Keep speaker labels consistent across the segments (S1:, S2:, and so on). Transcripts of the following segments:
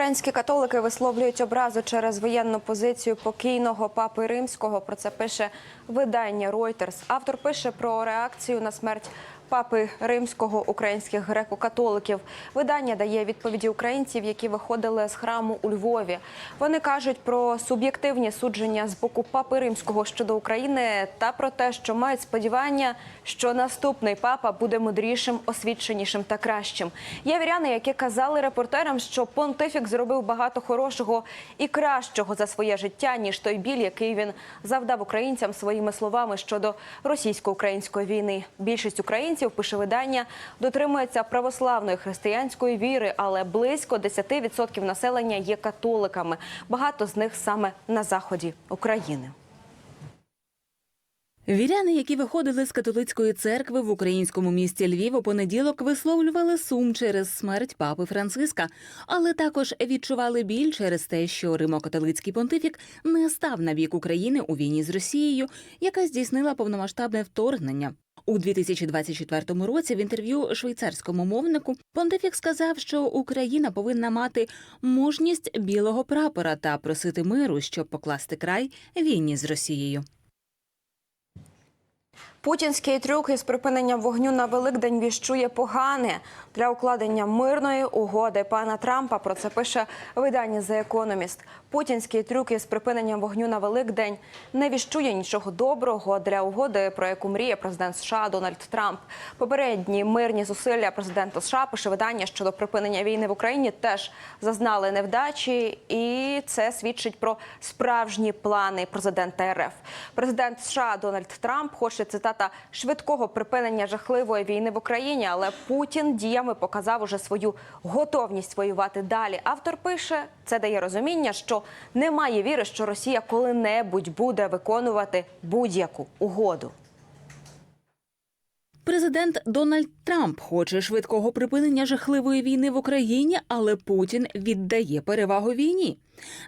S1: Українські католики висловлюють образу через воєнну позицію покійного папи римського. Про це пише видання Reuters. Автор пише про реакцію на смерть папи римського українських греко-католиків. Видання дає відповіді українців, які виходили з храму у Львові. Вони кажуть про суб'єктивні судження з боку папи римського щодо України та про те, що мають сподівання, що наступний папа буде мудрішим, освіченішим та кращим. Є віряни, які казали репортерам, що понтифік зробив багато хорошого і кращого за своє життя, ніж той біль, який він завдав українцям своїми словами щодо російсько-української війни. Більшість українців пише видання дотримується православної християнської віри, але близько 10% населення є католиками. Багато з них саме на заході України.
S2: Віряни, які виходили з католицької церкви в українському місті Львів у понеділок, висловлювали сум через смерть папи Франциска, але також відчували біль через те, що римокатолицький понтифік не став на бік України у війні з Росією, яка здійснила повномасштабне вторгнення. У 2024 році в інтерв'ю швейцарському мовнику понтифік сказав, що Україна повинна мати мужність білого прапора та просити миру, щоб покласти край війні з Росією.
S1: Путінський трюк із припиненням вогню на Великдень віщує погане для укладення мирної угоди пана Трампа. Про це пише видання The Economist. Путінський трюк із припиненням вогню на Великдень не віщує нічого доброго для угоди, про яку мріє президент США Дональд Трамп. Попередні мирні зусилля президента США пише видання щодо припинення війни в Україні теж зазнали невдачі, і це свідчить про справжні плани президента РФ. Президент США Дональд Трамп хоче цитата швидкого припинення жахливої війни в Україні, але Путін діями показав уже свою готовність воювати далі. Автор пише, це дає розуміння, що немає віри, що Росія коли-небудь буде виконувати будь-яку угоду.
S2: Президент Дональд Трамп хоче швидкого припинення жахливої війни в Україні, але Путін віддає перевагу війні.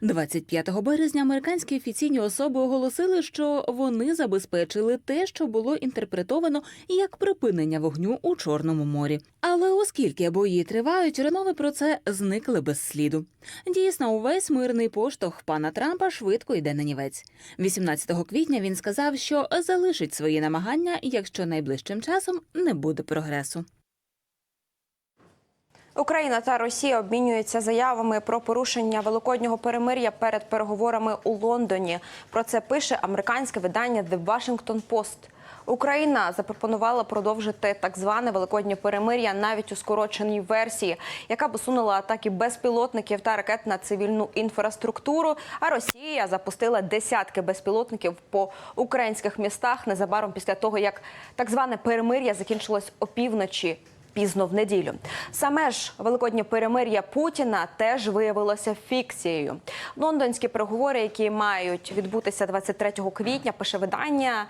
S2: 25 березня американські офіційні особи оголосили, що вони забезпечили те, що було інтерпретовано як припинення вогню у Чорному морі. Але оскільки бої тривають, Ренови про це зникли без сліду. Дійсно, увесь мирний поштовх пана Трампа швидко йде на нівець. 18 квітня він сказав, що залишить свої намагання, якщо найближчим часом не буде прогресу.
S1: Україна та Росія обмінюються заявами про порушення великоднього перемир'я перед переговорами у Лондоні. Про це пише американське видання The Washington Post. Україна запропонувала продовжити так зване великоднє перемир'я навіть у скороченій версії, яка б усунула атаки безпілотників та ракет на цивільну інфраструктуру. А Росія запустила десятки безпілотників по українських містах незабаром після того, як так зване перемир'я закінчилось опівночі пізно в неділю. Саме ж великоднє перемир'я Путіна теж виявилося фікцією. Лондонські переговори, які мають відбутися 23 квітня, пише видання.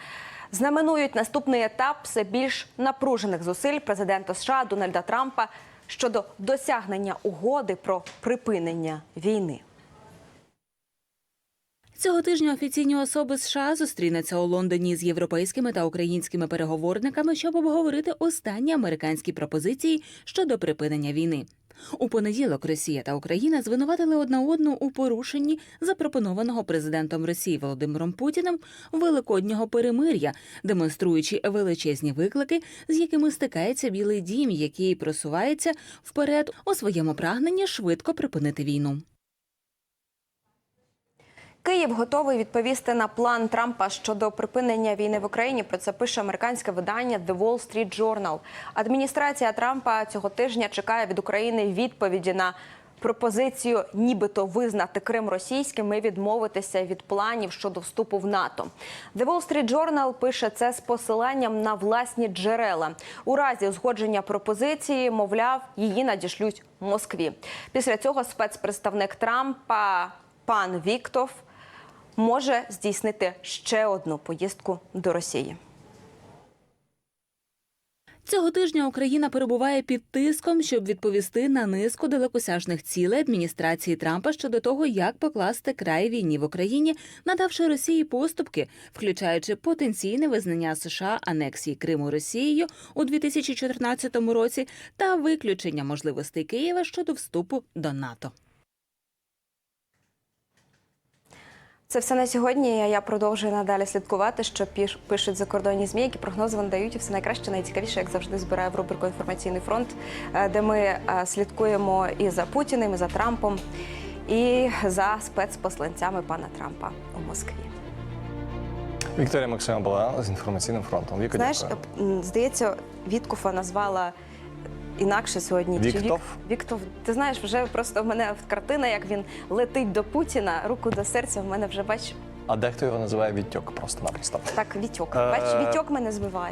S1: Знаменують наступний етап все більш напружених зусиль президента США Дональда Трампа щодо досягнення угоди про припинення війни.
S2: Цього тижня офіційні особи США зустрінуться у Лондоні з європейськими та українськими переговорниками, щоб обговорити останні американські пропозиції щодо припинення війни. У понеділок Росія та Україна звинуватили одна одну у порушенні запропонованого президентом Росії Володимиром Путіним великоднього перемир'я, демонструючи величезні виклики, з якими стикається Білий Дім, який просувається вперед у своєму прагненні швидко припинити війну.
S1: Київ готовий відповісти на план Трампа щодо припинення війни в Україні. Про це пише американське видання The Wall Street Journal. Адміністрація Трампа цього тижня чекає від України відповіді на пропозицію, нібито визнати Крим російським і відмовитися від планів щодо вступу в НАТО. The Wall Street Journal пише це з посиланням на власні джерела. У разі узгодження пропозиції, мовляв, її надішлють Москві. Після цього спецпредставник Трампа пан Віктов може здійснити ще одну поїздку до Росії.
S2: Цього тижня Україна перебуває під тиском, щоб відповісти на низку далекосяжних цілей адміністрації Трампа щодо того, як покласти край війні в Україні, надавши Росії поступки, включаючи потенційне визнання США анексії Криму Росією у 2014 році та виключення можливостей Києва щодо вступу до НАТО.
S1: Це все на сьогодні. Я продовжую надалі слідкувати, що пишуть закордонні змі, які прогнози вам дають. І все найкраще, найцікавіше, як завжди, збираю в рубрику Інформаційний фронт, е, де ми е, слідкуємо і за Путіним, і за Трампом, і за спецпосланцями пана Трампа у Москві.
S3: Вікторія Максима була з інформаційним фронтом. Віка,
S1: Знаєш,
S3: дякую.
S1: здається, Віткуфа назвала. Інакше сьогодні чи
S3: Віктов?
S1: Вік- Віктов. Ти знаєш, вже просто в мене картина, як він летить до Путіна, руку до серця. В мене вже бач
S3: А дехто його називає Вітьок просто-напросто.
S1: так вітьок.
S3: Е,
S1: Бач, вітьок мене збиває.